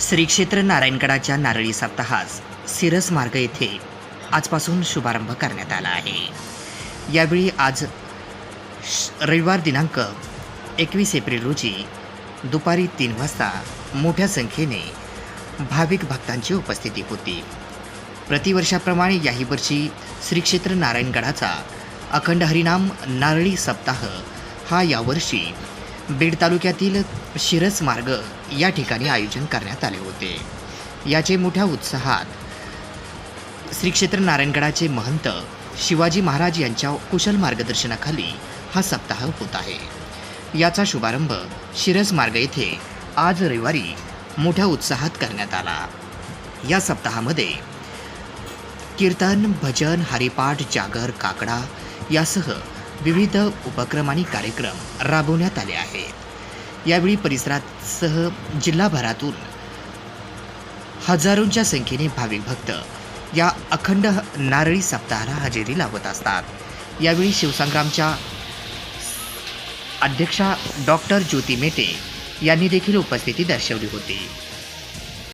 श्री क्षेत्र नारायणगडाच्या नारळी सप्ताहास सिरस मार्ग येथे आजपासून शुभारंभ करण्यात आला आहे. यावेळी आज श- रविवार दिनांक एकवीस एप्रिल रोजी दुपारी तीन वाजता मोठ्या संख्येने भाविक भक्तांची उपस्थिती होती. प्रतिवर्षाप्रमाणे याही वर्षी श्रीक्षेत्र नारायणगडाचा अखंड हरिनाम नारळी सप्ताह हा यावर्षी बीड तालुक्यातील शिरस मार्ग या ठिकाणी आयोजन करण्यात आले होते. याचे मोठ्या उत्साहात श्री क्षेत्र नारायणगडाचे महंत शिवाजी महाराज यांच्या कुशल मार्गदर्शनाखाली हा सप्ताह होत आहे. याचा शुभारंभ शिरस मार्ग येथे आज रविवारी मोठ्या उत्साहात करण्यात आला. या सप्ताहामध्ये कीर्तन भजन हरिपाठ जागर काकडा यासह विविध उपक्रम आणि कार्यक्रम राबवण्यात आले आहेत. यावेळी परिसरासह जिल्हाभरातून हजारोंच्या संख्येने भाविक भक्त या अखंड नारळी सप्ताहाला हजेरी लावत असतात. यावेळी शिवसंग्रामच्या अध्यक्षा डॉक्टर ज्योती मेटे यांनी देखील उपस्थिती दर्शवली होती.